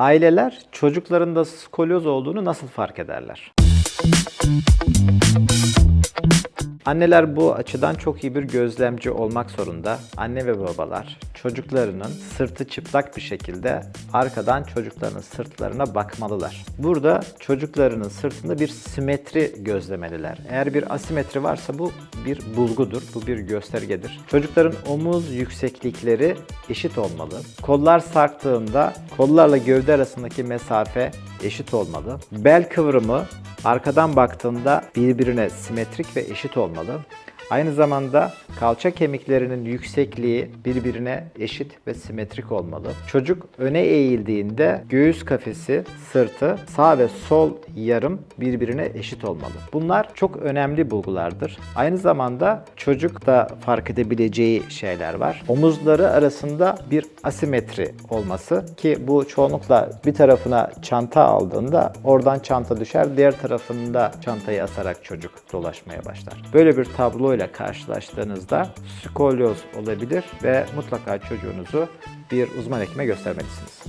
Aileler çocuklarında skolyoz olduğunu nasıl fark ederler? Anneler bu açıdan çok iyi bir gözlemci olmak zorunda. Anne ve babalar çocuklarının sırtı çıplak bir şekilde arkadan çocuklarının sırtlarına bakmalılar. Burada çocuklarının sırtında bir simetri gözlemeliler. Eğer bir asimetri varsa bu bir bulgudur, bu bir göstergedir. Çocukların omuz yükseklikleri eşit olmalı. Kollar sarktığında kollarla gövde arasındaki mesafe eşit olmalı. Bel kıvrımı arkadan baktığında birbirine simetrik ve eşit olmalı. Aynı zamanda kalça kemiklerinin yüksekliği birbirine eşit ve simetrik olmalı. Çocuk öne eğildiğinde göğüs kafesi, sırtı, sağ ve sol yarım birbirine eşit olmalı. Bunlar çok önemli bulgulardır. Aynı zamanda çocuk da fark edebileceği şeyler var. Omuzları arasında bir asimetri olması ki bu çoğunlukla bir tarafına çanta aldığında oradan çanta düşer, diğer tarafında çantayı asarak çocuk dolaşmaya başlar. Böyle bir tabloyla karşılaştığınızda skolyoz olabilir ve mutlaka çocuğunuzu bir uzman hekime göstermelisiniz.